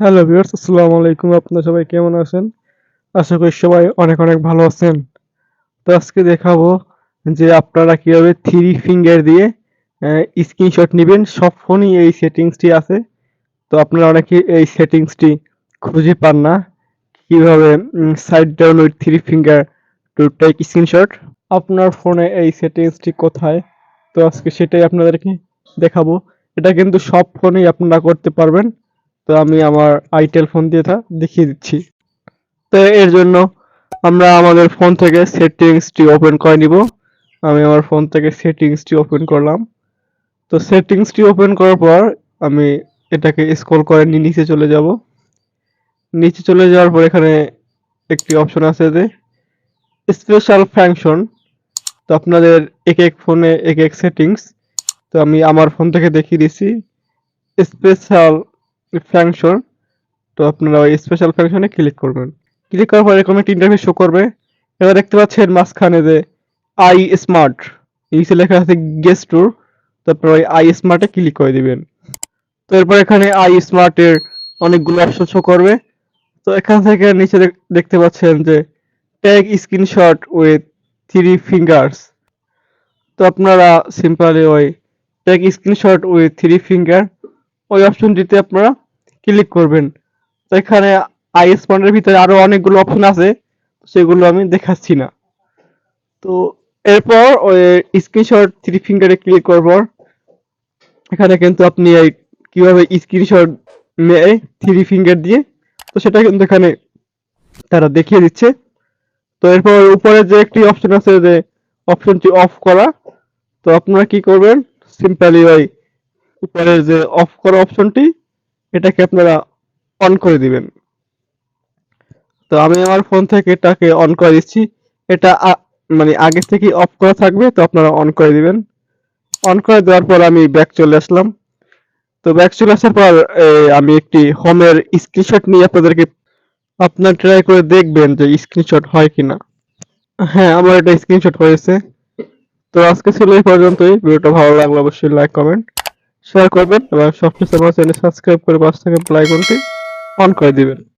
Hello viewers আসসালামু আলাইকুম। আপনারা সবাই কেমন আছেন? আশা করি সবাই অনেক অনেক ভালো আছেন। তো আজকে দেখাবো যে আপনারা কীভাবে থ্রি ফিঙ্গার দিয়ে স্ক্রিনশট নেবেন। সব ফোনই এই সেটিংসটি আছে। তো আপনারা অনেকে এই সেটিংসটি খুঁজে পান না। কীভাবে side down with three finger to take screenshot আপনার ফোনে এই সেটিংসটি কোথায়? তো আজকে সেটাই আপনাদেরকে দেখাবো। এটা কিন্তু সব ফোনেই আপনারা করতে পারবেন। তো আমি আমার আইটেল ফোন দিয়ে তা দেখিয়ে দিচ্ছি। তো এর জন্য আমরা আমাদের ফোন থেকে সেটিংসটি ওপেন করে নিব। আমি আমার ফোন থেকে সেটিংসটি ওপেন করলাম। তো সেটিংসটি ওপেন করার পর আমি এটাকে স্ক্রল করে নিচে চলে যাব। নিচে চলে যাওয়ার পর এখানে একটি অপশন আছে যে স্পেশাল ফাংশন তো আপনাদের এক এক ফোনে এক এক সেটিংস। তো আমি আমার ফোন থেকে দেখিয়ে দিচ্ছি। স্পেশাল ফাংশন তো আপনারা ওই স্পেশাল ফাংশনে ক্লিক করবেন। ক্লিক করার পর এরকম একটা শো করবে। এবার দেখতে পাচ্ছেন মাঝখানে যে আই স্মার্ট নিচে লেখা আছে গেস্ট টুর তারপর ওই আই স্মার্টে ক্লিক করে দিবেন। তো এরপর এখানে আই স্মার্টের অনেকগুলো অপশন শো করবে। তো এখান থেকে নিচে দেখতে পাচ্ছেন যে tag screenshot with three fingers তো আপনারা সিম্পলি ওই tag screenshot with three finger ওই অপশনটিতে আপনারা ক্লিক করবেন। তো এখানে আইএস পয়েন্টের ভিতরে আরও অনেকগুলো অপশন আছে, সেগুলো আমি দেখাচ্ছি না। তো এরপর ওই স্ক্রিনশট থ্রি ফিঙ্গারে ক্লিক পর এখানে কিন্তু আপনি এই কীভাবে স্ক্রিনশট নেয় থ্রি ফিঙ্গার দিয়ে, তো সেটা কিন্তু এখানে তারা দেখিয়ে দিচ্ছে। তো এরপর উপরে যে একটি অপশন আছে যে অপশনটি অফ করা, তো আপনারা কি করবেন? সিম্পলি ওই উপরে যে অফ করা অপশনটি এটাকে আপনারা অন করে দিবেন। তো আমি আমার ফোন থেকে এটাকে অন করে দিচ্ছি। এটা মানে আগে থেকে অফ করা থাকবে, তো আপনারা অন করে দিবেন। অন করে দেওয়ার পর আমি ব্যাক চলে আসলাম। তো ব্যাক চলে আসার পর আমি একটি হোমের স্ক্রিনশট নিয়ে আপনাদেরকে, আপনার ট্রাই করে দেখবেন যে স্ক্রিনশট হয় কিনা। হ্যাঁ আমার এটা স্ক্রিনশট হয়েছে। তো আজকে ছিল এই পর্যন্তই। ভিডিওটা ভালো লাগলে অবশ্যই লাইক কমেন্ট শেয়ার করবেন এবং সবকিছু আমার চ্যানেল সাবস্ক্রাইব করে পাশ থেকে বেল আইকনটি অন করে দিবেন।